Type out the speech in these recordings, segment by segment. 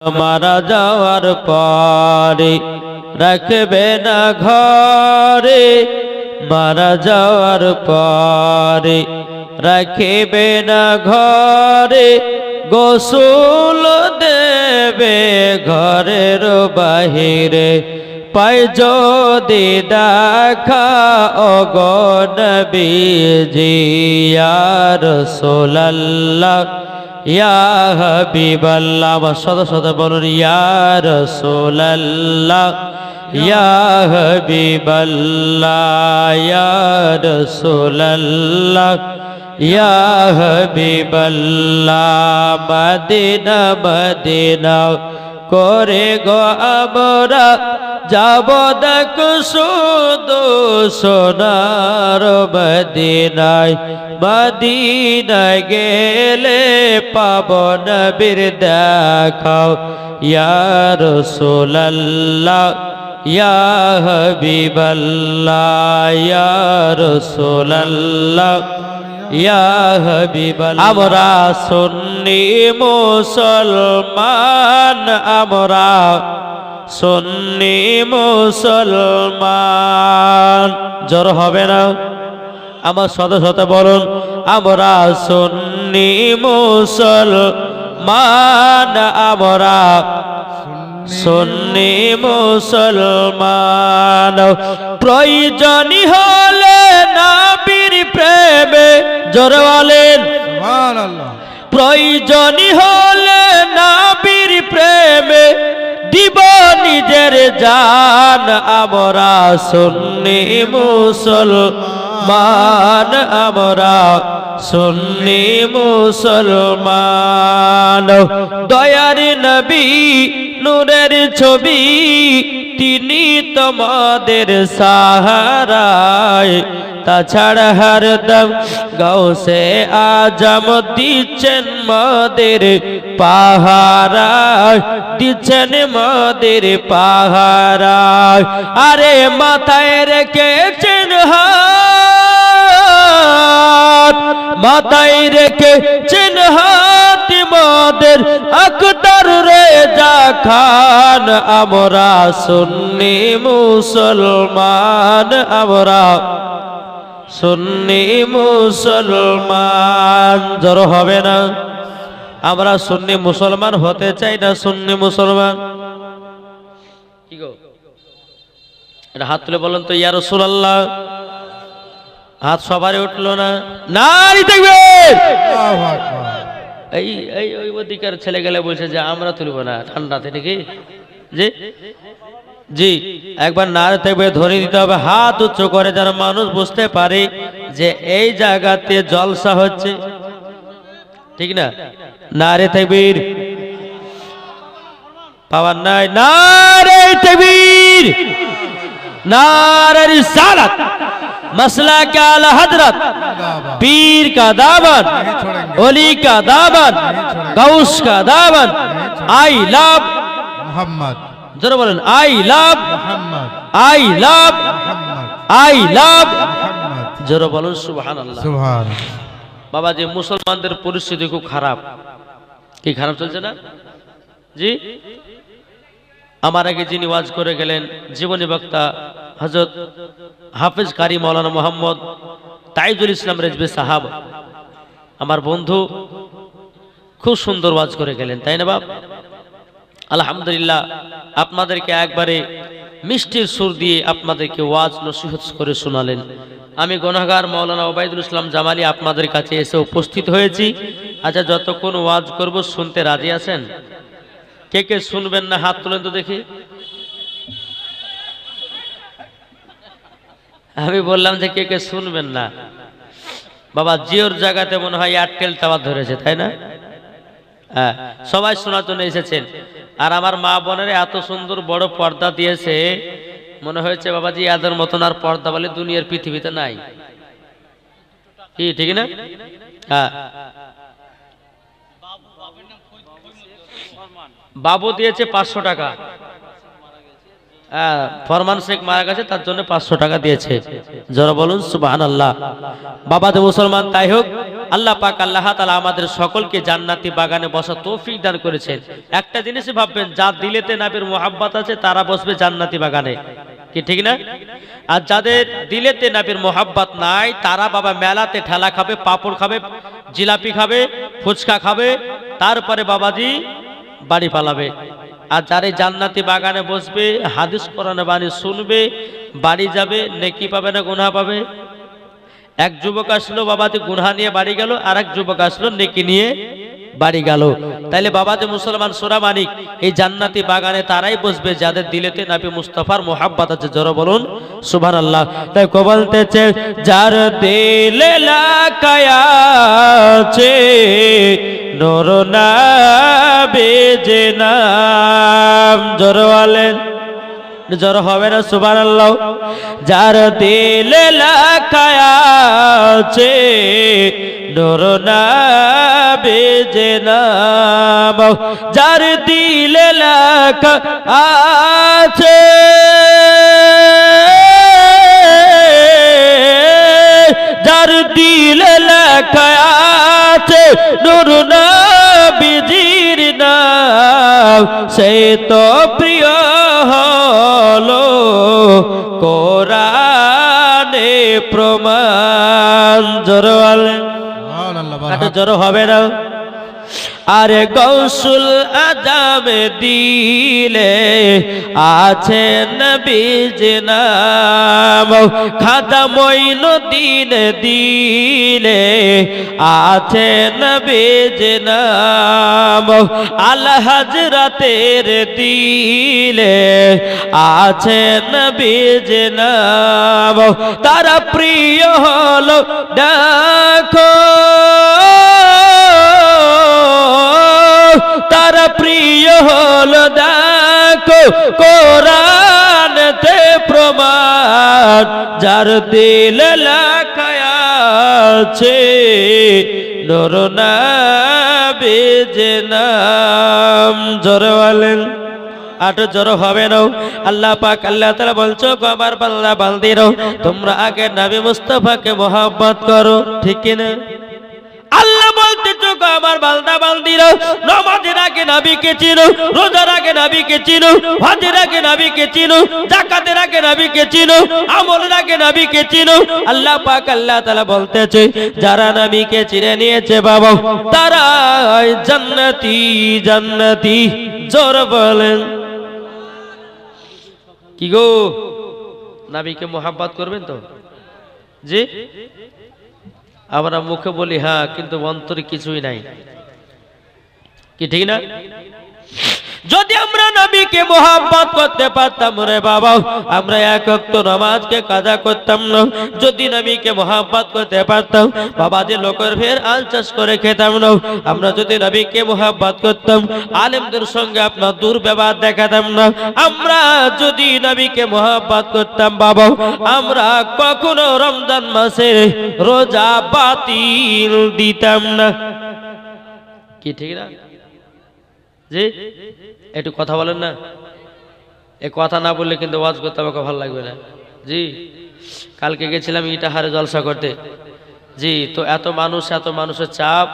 মারা যাওয়ার পরে রাখবে না ঘরে, মারা যাওয়ার পরে রাখবে না ঘরে, গোসুল দেবে ঘরের বাহিরে। পাই যদি দেখা অগণবিজিয়ার সোলাল্লাহ ইয়া হাবিবাল্লাহ, আমার সদা সদা বলুন ইয়ার রাসূলাল্লাহ, ইয়া হাবিবাল্লাহ, ইয়া রাসূলাল্লাহ, ইয়া হাবিবাল্লাহ, মদিনা মদিনা করে গো আমরা যাব দেখ শুধু সোনার মদিনায়। মদিনায় গেলে পাবন বীর দেখাও। ইয়ার সোলাল্লাহ ইয়া হাবিবাল্লাহ ইয়ার ইয়া হাবিবাল্লাহ আমরা সুন্নি মুসলমান, আমরা সুন্নি মুসলমান। জ্বর হবে না? আমার শত শত বলুন, আমরা সুন্নি মুসলমান, আমরা সুন্নি মুসলমান। নাবির প্রেমে জোরে বলেন প্রয়োজনই হলে নাবির প্রেমে দিব নিজের জান। আমরা সুন্নি মুসলমান আমরা সুন্নি মুসলমান। দয়ার নবী নূরের ছবি তিনি তোমাদের সাহারায় তাছাড়া হরদম গৌসে আজম দিচ্ছেন মদের পাহারায় দিচ্ছেন মদের পাহারায় আরে মাথায় রেখেছেন হাত, মাথায় রেখেছেন হাত মদের আখতার রেজা খান। আমরা সুন্নি মুসলমান, আমরা সুন্নি মুসলমান। জড় হবে না। আমরা সুন্নি মুসলমান হতে চাই না সুন্নি মুসলমান। কি গো? এটা হাত তুলে বলেন তো ইয়া রাসূলুল্লাহ। হাত সবারই উঠল না। নারী দেখবে! আল্লাহু আকবার। এই এই ওই ওদিকের ছেলে গেলে বলছে যে আমরা তুলব না। ঠান্ডাতে নাকি? জি? জি একবার নারে থাকবে ধরে দিতে হবে হাত উচ্চ করে যেন মানুষ বুঝতে পারে যে এই জায়গাতে জলসা হচ্ছে ঠিক না নারে থাকবির পাওয়ার নাই নারে থাকবির নারে রিসালাত मसला क्या आला हजरत जिंदाबाद पीर का दामन नहीं छोड़ेंगे ओली का दामन गौस का दामन आई लव मोहम्मद জোরে বলেন I love I love I love. জোরে বলেন সুবহান বাবা যে মুসলমানদের পরিস্থিতি খুব খারাপ। কি খারাপ চলছে না? জি? আমার আগে যিনি ওয়াজ করে গেলেন জীবনী বক্তা হজরত হাফিজ কারি মৌলানা মোহাম্মদ তাইজুল ইসলাম রেজবে সাহাব। আমার বন্ধু খুব সুন্দর ওয়াজ করে গেলেন তাই না বাবা আলহামদুলিল্লাহ, আপনাদেরকে একবারে মিষ্টির সুর দিয়ে আপনাদেরকে ওয়াজ নসিহত করে শোনালেন। আমি গণাগার মৌলানা ওবায়দুল ইসলাম জামালি আপনাদের কাছে এসে উপস্থিত হয়েছি। আচ্ছা যতক্ষণ ওয়াজ করব, শুনতে রাজি আছেন? কে কে শুনবেন না? হাত তুলেন তো দেখি। আমি বললাম যে কে কে শুনবেন না। বাবা, জিওর জায়গাতে মনে হয় এয়ারটেল টাওয়ার ধরেছে, তাই না? হ্যাঁ সবাই শোনার জন্য এসেছেন। আর আমার মা বোনের এত সুন্দর বড় পর্দা দিয়েছে মনে হয়েছে বাবাজি এদের মতন আর পর্দা বলে দুনিয়ার পৃথিবীতে নাই। কি ঠিক না? হ্যাঁ। বাবু দিয়েছে পাঁচশো টাকা। হ্যাঁ, ফরমান শেখ মারা গেছে তার জন্য পাঁচশো টাকা দিয়েছে। যারা বলুন সুবাহান আল্লাহ বাবা তো মুসলমান তাই হোক আল্লাহ পাক আল্লাহ তালা আমাদের সকলকে জান্নাতি বাগানে বসা তৌফিক দান করেছেন। একটা জিনিসই ভাববেন যার দিলেতে নাবির মোহাব্বত আছে, তারা বসবে জান্নাতি বাগানে। কি ঠিক না? আর যাদের দিলেতে নাবির মোহাব্বত নাই, তারা বাবা মেলাতে ঠেলা খাবে, পাপড় খাবে, জিলাপি খাবে, ফুচকা খাবে, তারপরে বাবাজি বাড়ি পালাবে। আর যারা জান্নাতি বাগানে বসবে, হাদিস কোরআনে বাণী শুনবে, বাড়ি যাবে, নেকি পাবে না গুনাহ পাবে এক যুবক আসলো, বাবাতে গুনহা নিয়ে বাড়ি গেল আর এক যুবক আসলো, নেকি নিয়ে বাড়ি গেল। তাইলে বাবাতে মুসলমান সোরা মানিক, এই জান্নাতি বাগানে তারাই বসবে, যাদের দিলেতে নাবি মুস্তফার মোহাব্বত আছে, জোরে বলুন সুভান আল্লাহ তাই কো বলতেছে যার দিলে লাকায়াছে নোর না বেজে নাম বলেন। জ্বর হবে না সুবার আল্লাহ যার দিল লাখায়াছে ডোর না বেজে নাম। যার দিল লাখা আছে, যার দিল লেখা আছে, নুর না বিজির নাম। সে তো প্রিয় কোরআনে প্রমাণ কাটে জোর হবে না। আরে গৌসুল আজাম দিলে আছে নবীজ নাম। খাদা মইন দিন দিলে আছে নবীজ নাম। আল হজরতের দিলে আছে নবীজ নাম। তারা প্রিয় হলো দেখো প্রিয় হলো দেখো, কোরআন তে প্রমাণ, যার দিল লাখায়াছে নর বেজে নাম। জোরে বলেন। আটো জড়ো হবে না। আল্লাহ পাক, আল্লাহ তাআলা বলছো আমার বান্দা বান্দিরো তোমরা আগে নবী মুস্তাফাকে মোহাব্বত করো। ঠিক কি আমার বালদা বালদির। নমাজের আগে নাবিকে চিনো, রোজার আগে নাবিকে চিনো, হজের আগে নাবিকে চিনো, জাকাতের আগে নাবিকে চিনো, আমলের আগে নাবিকে চিনো। আল্লাহ পাক আল্লাহ তাআলা বলতেছে, যারা নাবিকে চিনে নিয়েছে বাবা তারা জান্নাতি জান্নাতি। জোর বলেন। কি গো? নাবিকে মোহাব্বত করবেন তো? জি? আমরা মুখে বলি হ্যাঁ কিন্তু অন্তরে কিছুই নাই। কি ঠিক না? যদি আমরা নবীকে মোহাব্বত করতে পারতাম রে বাবা, আমরা এক অক্ত নামাজকে কাজা করতাম না। যদি নবীকে মোহাব্বত করতে পারতাম, বাবা যে লোকের ফের আল চাষ করে খেতাম না। আমরা যদি নবীকে মোহাব্বত করতাম, আলেমদের সঙ্গে আপনার দুর্ব্যবহার দেখাতাম না। আমরা যদি নবীকে মোহাব্বত করতাম বাবা, আমরা কখনো রমজান মাসে রোজা বাতিল দিতাম না। কি ঠিক না? জি? একটু কথা বলেন না। এ কথা না বললে কিন্তু ওয়াজ করতে আমাকে ভালো লাগবে না। জি, কালকে গেছিলাম ইটাহারে জলসা করতে। জি, তো এত মানুষ, এত মানুষের চাপ।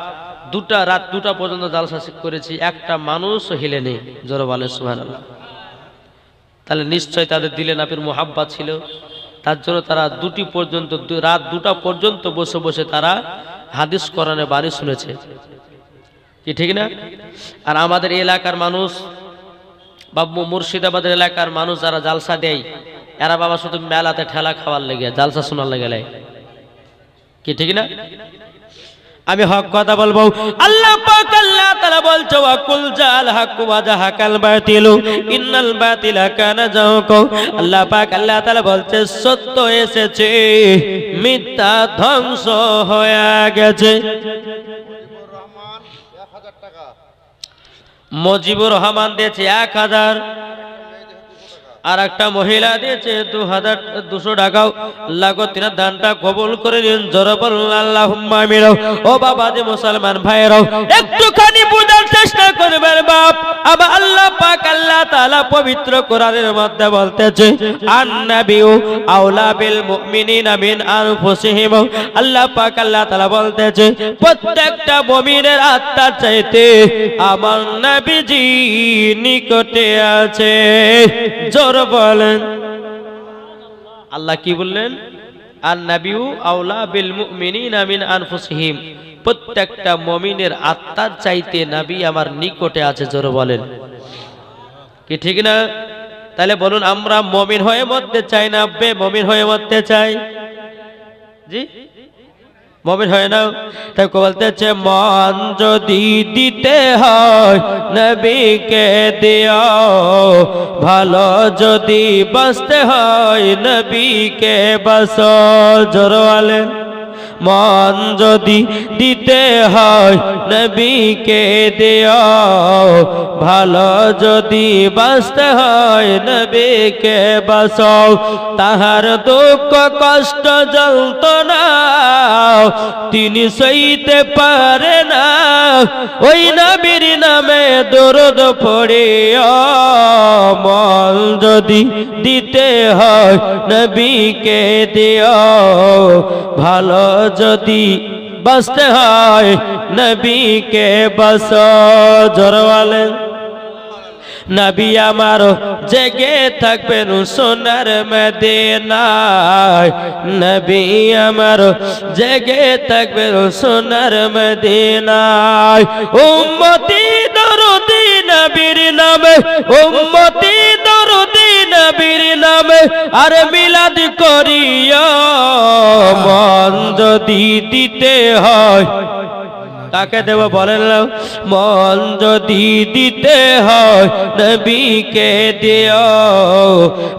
দুটা রাত, দুটা পর্যন্ত জলসা করেছি। একটা মানুষ হিলে নেই, জোর বলে সুহান তাহলে নিশ্চয় তাদের দিলে নাপির মোহাব্বা ছিল। তার জন্য তারা দুটি পর্যন্ত রাত দুটা পর্যন্ত বসে বসে তারা হাদিস কোরআনে বাণী শুনেছে। কি ঠিক না? আর আমাদের এলাকার মানুষ বা মুর্শিদাবাদের এলাকার মানুষ যারা জালসা দেয়, এরা বাবা শুধু মেলাতে ঠেলা খাওয়ার লেগে, জালসা শোনার লেগে। কি, ঠিক না? আমি হক কথা বলব। আল্লাহ পাক আল্লাহ তাআলা বলছে ওয়া কুল জাল হাক্কু ওয়া জাহাকাল বাতিলু, ইন্নাল বাতিলা কানা জাহুকু। আল্লাহ পাক আল্লাহ তাআলা বলছে, সত্য এসেছে, মিথ্যা ধ্বংস হয়ে গেছে। মজিবুর রহমান দিয়েছে এক হাজার। আর একটা মহিলা দিয়েছে, দু হাজার, দুশো টাকাও। লাগো, তিনার দানটা কবুল করে নিন। জোর বলুন আল্লাহ মিরাও ও বাবা যে মুসলমান ভাইরাও একটুখানি বোঝার চেষ্টা করবেন, বাপ। আবার আল্লাহ পাক আল্লাহ তাআলা পবিত্র কোরআনের মধ্যে বলতেছে, আন্নাবিউ আউলা বিল মুমিনিনা মিন আনফুসিহিম। আল্লাহ পাক আল্লাহ তাআলা বলতেছে, প্রত্যেকটা মুমিনের আত্মার চাইতে আমার নবীজি নিকটে আছে। জোর বলেন। আল্লাহ কি বললেন? আর নাবিউ আউলা বিল মুমিনিনা মিন আনফুসিহিম। প্রত্যেকটা মুমিনের আত্মার চাইতে নবী আমার নিকটে আছে, জোর বলেন। কি ঠিক না? তাহলে বলুন, আমরা মমিন হয়ে মরতে চাই না? বে মমিন হয়ে মরতে চাই। জি? মমিন হয় না। তাই বলতেছে, মান যদি দিতে হয়, নবীকে দিও ভালো যদি বাঁচতে হয়, নবীকে বাস জোরওয়ালেন মন যদি দিতে হয় নবীকে দিও ভালো যদি বাঁচতে হয় নবীকে বাসও তাহার দুঃখ কষ্ট যন্ত্রণা তিনি সইতে পারে না, ওই নবীর নামে দরদ পড়িও, মন যদি দিতে হয় নবীকে দিও ভালো যদি বাঁচতে হয়, নবীকে বাস জোরওয়ালে নবী আমার জেগে থাকবেন সোনার মদিনায়। নবী আমার জেগে থাকবেন সোনার মদিনায়। উম্মতি দরদি নবীর নামে, উম্মতি নবীর নামে আর মিলাদ করিয়া মন যদি দিতে হয়। কাকে দেব বলেন, মন যদি দিতে হয় নবীকে দিও।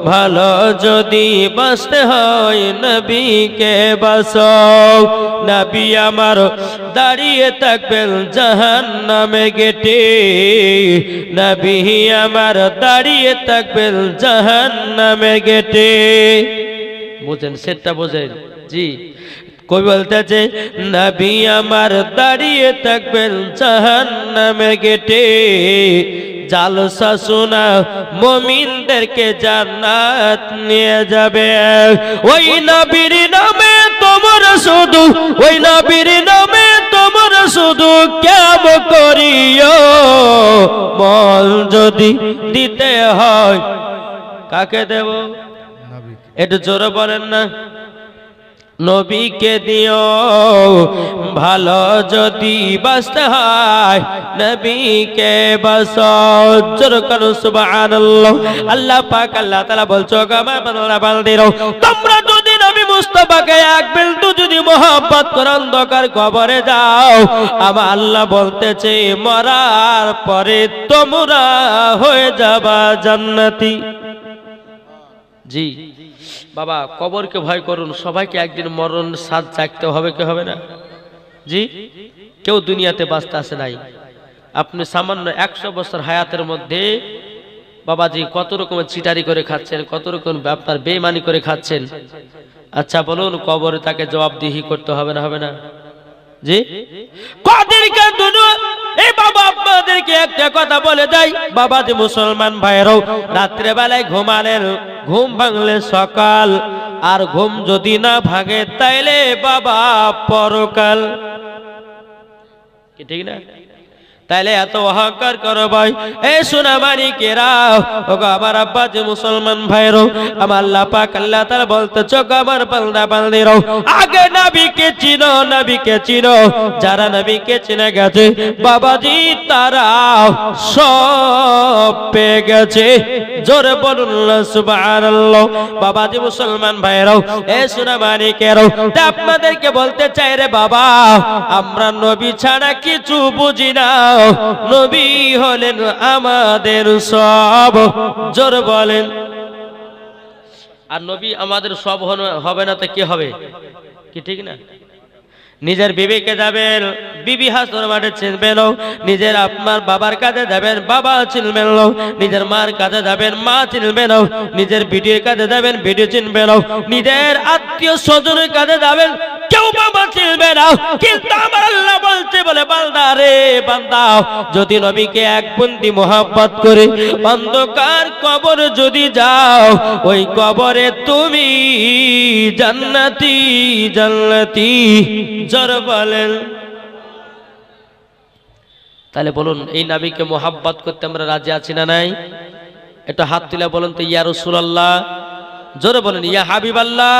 ভালো যদি বাঁচতে হয় নবীকে বাস নবী আমার দাঁড়িয়ে থাকবেন জাহান নামে গেটে। নবী আমার দাঁড়িয়ে থাকবেন জাহান নামে গেটে। বুঝেন সেটা বোঝেন। জি। কবি বলতেছে নবী আমার দাঁড়িয়ে থাকবেন জাহান নামে গেটে। জালসা শোনা মমিনদেরকে জান্নাত নিয়ে যাবে। ওই নবীর নামে তোমার শুধু ওই নবীর নামে তোমার শুধু কেম করিও। মল যদি দিতে হয় কাকে দেব? একটু জোরে বলেন না। নবীকে দিও, ভালো যদি বাঁচতে হয়, নবীকে বাস জোর করো, সুবহানাল্লাহ। আল্লাহ পাক, আল্লাহ তাআলা বলছো গামা বান্দা, বান্দিরো, তোমরা যদি নবী মুস্তাফাকে এক বিন্দু যদি মোহাব্বত করে অন্ধকার কবরে যাও, আমার আল্লাহ বলতেছে, মরার পরে তোমরা হয়ে যাবা জান্নাতি। জি, বাবা, কবরকে ভয় করুন, সবাইকে একদিন মরণ সাজ চাকতে হবে, কি হবে না? জি, কেউ দুনিয়াতে বাঁচতে আসে নাই। আপনি সামান্য একশো বছর হায়াতের মধ্যে বাবাজি কত রকমের চিটারি করে খাচ্ছেন, কত রকম আপনার বেমানি করে খাচ্ছেন। আচ্ছা বলুন, কবরে তাকে জবাবদিহি করতে হবে না হবে না? জি? কদিনকে দুনু, এই বাবা, আপনাদেরকে একটা কথা বলে যাই বাবা যে মুসলমান ভাইরাও রাত্রে বেলায় ঘুমালেন। ঘুম ভাঙলে সকাল, আর ঘুম যদি না ভাঙে, তাইলে বাবা পরকাল। ঠিক না? তাইলে এত অহংকার করো ভাই। এ সোনা মানিকেরা ও আমার আব্বা যে মুসলমান ভাইরো, আমার আল্লাহ পাক আল্লাহ তাআলা বলতে, চোখ আমার বান্দা বান্দিরো আগে নবীকে চিনো নবীকে চিনো। যারা নবীকে চিনে গেছে, বাবাজি তারা সব পেয়ে গেছে। জোরে বলুন সুবহানাল্লাহ। বাবাজি মুসলমান ভাইরো এ সোনা মানিকেরো তা আপনাদেরকে বলতে চাই রে বাবা, আমরা নবী ছাড়া কিছু বুঝি না। নবী হলেন আমাদের সব। জোর বলেন। আর নবী আমাদের সব হবে না তো কি হবে? কি ঠিক না? নিজের বিবিকে যাবেন বিবি হাসর মাঠে চিনবেন নিজের আপনার বাবার কাছে যাবেন বাবা চিনবেন। নিজের মার কাছে যাবেন মা চিনবেন। নিজের বিটির কাছে যাবেন ভিডিও চিনবেন। নিজের আত্মীয় স্বজনের কাছে যাবেন কেউ বাবা চিনবে না কিন্তু আমার আল্লাহ বলছে বলে, বান্দা রে বান্দা, যদি নবীকে এক বন্দি মোহাব্বত করে অন্ধকার কবর যদি যাও, ওই কবরে তুমি জান্নাতি জান্নাতি, জর বলেন। তাহলে বলুন, এই নাবিকে মোহাব্বত করতে আমরা রাজি আছি না নাই? এটা হাত তুলে বলুন তো, ইয়া রসুলাল্লাহ। জোরে বলেন, ইয়া হাবিবাল্লাহ।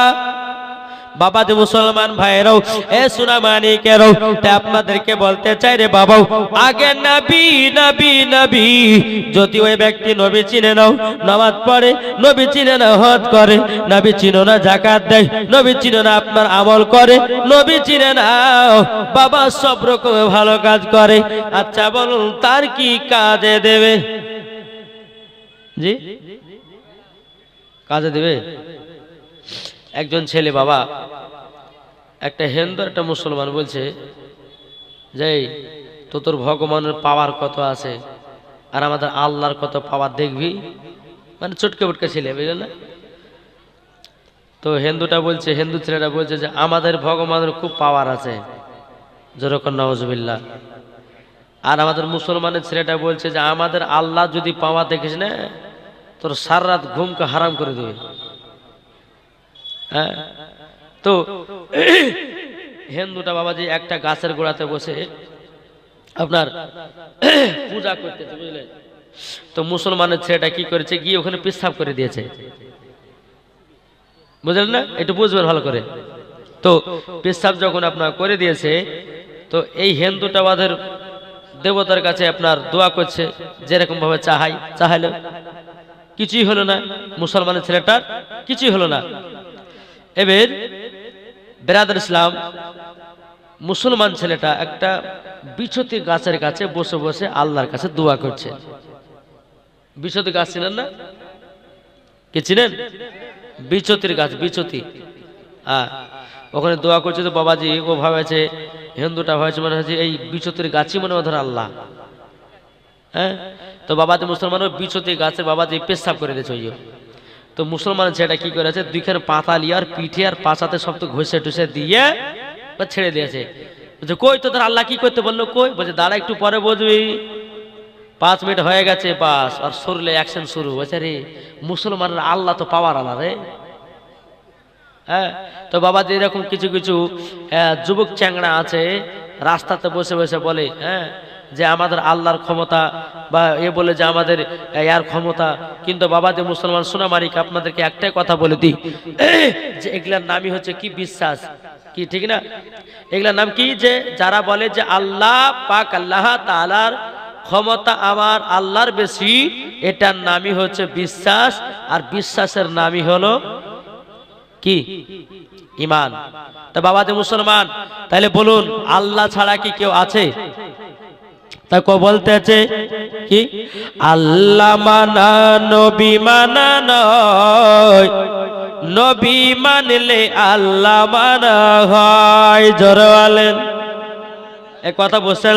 বাবা যে মুসলমান ভাইরাও, এ সুনা মানিকেরও তা আপনাদেরকে বলতে চাই রে বাবাও, আগে নবী নবী নবী, যদি ওই ব্যক্তি নবী চিনে নাও, নামাজ পড়ে, নবী চিনে না হজ করে, নবী চিনো না জাকাত দেয়, নবী চিনো না আপনার আমল করে, নবী চিনে নাও বাবা সব রকমের ভালো কাজ করে আচ্ছা বলুন, তার কি কাজে দেবে? জি? কাজে দেবে? একজন ছেলে বাবা, একটা হিন্দু, একটা মুসলমান বলছে যে তো তোর ভগবানের পাওয়ার কত আছে? আর আমাদের আল্লাহর কত পাওয়ার দেখবি? মানে চটকে উটকে ছেলে, বুঝলেন না? তো হিন্দুটা বলছে, হিন্দু ছেলেটা বলছে যে, আমাদের ভগবানের খুব পাওয়ার আছে। যেরকম নওয়াজবিল্লা আর আমাদের মুসলমানের ছেলেটা বলছে যে, আমাদের আল্লাহ যদি পাওয়া দেখিস না, তোর সার রাত ঘুমকে হারাম করে দেবে। হ্যাঁ? তো হিন্দুটা বাবাজি একটা গাছের গোড়াতে বসে আপনার পূজা করতেছে, বুঝলেন? তো মুসলমানের ছেলেটা কি করেছে? গিয়ে ওখানে পেশাব করে দিয়েছে। বুঝলেন না? একটু বুঝবেন ভালো করে। তো পেশাব যখন আপনার করে দিয়েছে, তো এই হিন্দুটা আমাদের দেবতার কাছে আপনার দোয়া করছে যেরকম ভাবে চাহাই চাহাইলো। কিছুই হলো না। মুসলমানের ছেলেটার কিছুই হলো না। এবার বেরাদার ইসলাম, মুসলমান ছেলেটা একটা বিছতি গাছের কাছে বসে বসে আল্লাহর কাছে দোয়া করছে। বিছতি গাছ চিনেন না? কি চিনেন? বিচতির গাছ বিচতি হ্যাঁ ওখানে দোয়া করছে তো বাবাজি, ও ভাবেছে, হিন্দুটা ভাবেছে মনে হচ্ছে এই বিচতির গাছই মনে হয় ধর আল্লাহ। হ্যাঁ তো বাবাজি মুসলমান, ওই বিচতি গাছের বাবাজি পেশাব করে দিয়েছে, ওই তো মুসলমান ছেলেটা কি করেছে? দুইখানে পাতা লিয়ে আর পিঠে আর পাশাতে সব তো ঘষে টুসে দিয়ে ছেড়ে দিয়েছে। বলছে, কই তোদের আল্লাহ কি করতে বলল? কই? বলছে, দাঁড়া, একটু পরে বুঝবি। পাঁচ মিনিট হয়ে গেছে, বাস, আর শরীরে অ্যাকশন শুরু। হয়েছে রে মুসলমানের আল্লাহ তো পাওয়ার আল্লাহ রে। হ্যাঁ তো বাবা যে এরকম কিছু কিছু যুবক চ্যাংড়া আছে, রাস্তাতে বসে বসে বলে হ্যাঁ যে আমাদের আল্লাহর ক্ষমতা, বা এ বলে যে আমাদের ইয়ার ক্ষমতা। কিন্তু বাবা, যে মুসলমান সোনামারিক, আপনাদেরকে একটাই কথা বলে দিই। যে এগুলার নামই হচ্ছে কি বিশ্বাস? কি, ঠিক না? এগুলার নাম কি? যে যারা বলে যে আল্লাহ, পাক আল্লাহ তালার ক্ষমতা আমার, আল্লাহর বেশি, এটার নামই হচ্ছে বিশ্বাস। আর বিশ্বাসের নামই হলো কি? ইমান তা বাবা, যে মুসলমান তাহলে বলুন, আল্লাহ ছাড়া কি কেউ আছে? তা কো বলতেছে কি? আল্লাহ মানা, নবী মানা নয়। নবী মানলে আল্লাহ মানা হয়। জোরওয়ালেন এ কথা বলছেন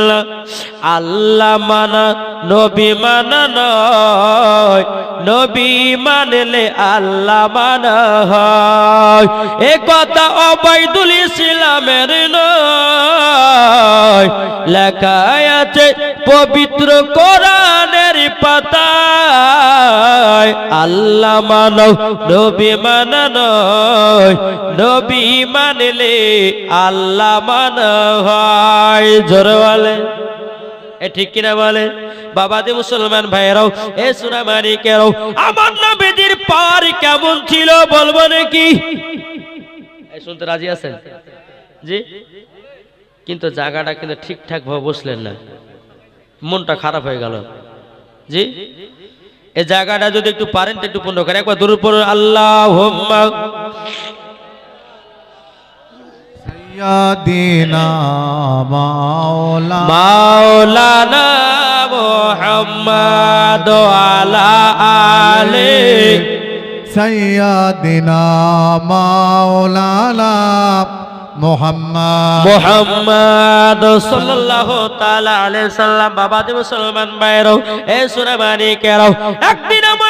আল্লাহ মানা, নবী মানা নয়। নবী মানলে আল্লাহ মানা হয়। এ কথা অবৈদুল ইসলামের নয়। লেখায় আছে, পবিত্র কোরআনের পাতায় আল্লাহ মানব, নবী মানা নয় নবী মানলে আল্লাহ মানা হয়। জোরে বলে এ ঠিক কিনা বলে বাবাদি মুসলমান ভাইরাও এ সোনা মানিকেরাও আমার নবীদের পার কেমন ছিল বলব নাকি? শুনতে রাজি আছেন? জি? কিন্তু জায়গাটা কিন্তু ঠিকঠাক ভাবে বসলেন না। মনটা খারাপ হয়ে গেল। জি? এই জায়গাটা যদি একটু পারেন তো একটু পূর্ণ করেন। একবার দূর পড়ুন আল্লাহ সৈয়দিনা মাওলা মাওলানা মোহাম্মদ আলা আলে। সৈয়দিনা মাওলানা মোহাম্মদ। মোহাম্মদ সাল্লাল্লাহু তাআলা আলাইহি সাল্লাম বাবা মুসলমান ভাইরাও এ সুরামানি কেরাও একদিন আমার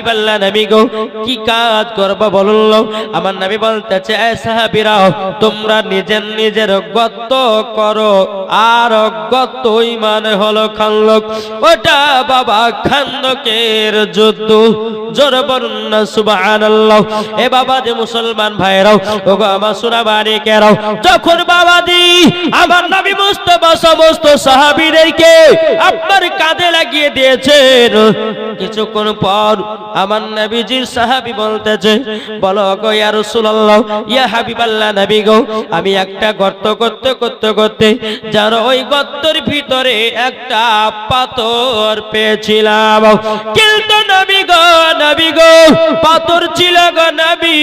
হাবিবাল্লাহ নবী গো, কি কাজ বলুন আমার নবী বলতেছে তোমরা নিজের নিজের গত করো, আর হলো ওটা বাবা যুদ্ধ। জোর সুবহানাল্লাহ। এ বাবা যে মুসলমান ভাইরাও, ওগো আমার কেরাও, যখন বাবা দি আমার নবী মুস্তাফা সমস্ত সাহাবীদেরকে আপনার কাঁধে লাগিয়ে দিয়েছেন, কিছুক্ষণ পর আমার নবীজির সাহাবি বলতেছে, বলো গো ইয়া রাসূলুল্লাহ, ইয়া হাবিবাল্লাহ নবী গো, আমি একটা গর্ত করতে করতে করতে যার ওই গর্তের ভিতরে একটা পাথর পেয়েছিলাম। কিন্তু নবী গো নবী গো, পাথর ছিল গো নবী।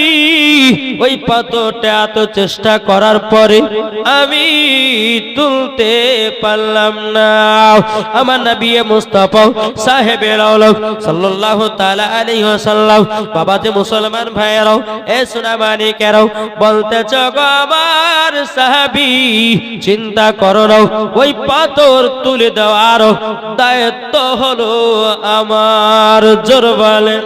ওই পাথরটা এত চেষ্টা করার পরে আমি তুলতে পারলাম না। আমার নবী মুস্তাফা সাহেবের আলম সাল্লাল্লাহু তাআলা আলাইহি ওয়াসাল্লাম বাবা যে মুসলমান ভাইয়েরাও, এ সুনামানি কেরাও বলতে গো সাহাবি, চিন্তা করো ওই পাথর তুলে দেওয়ার দায়িত্ব হলো আমার জোর বলেন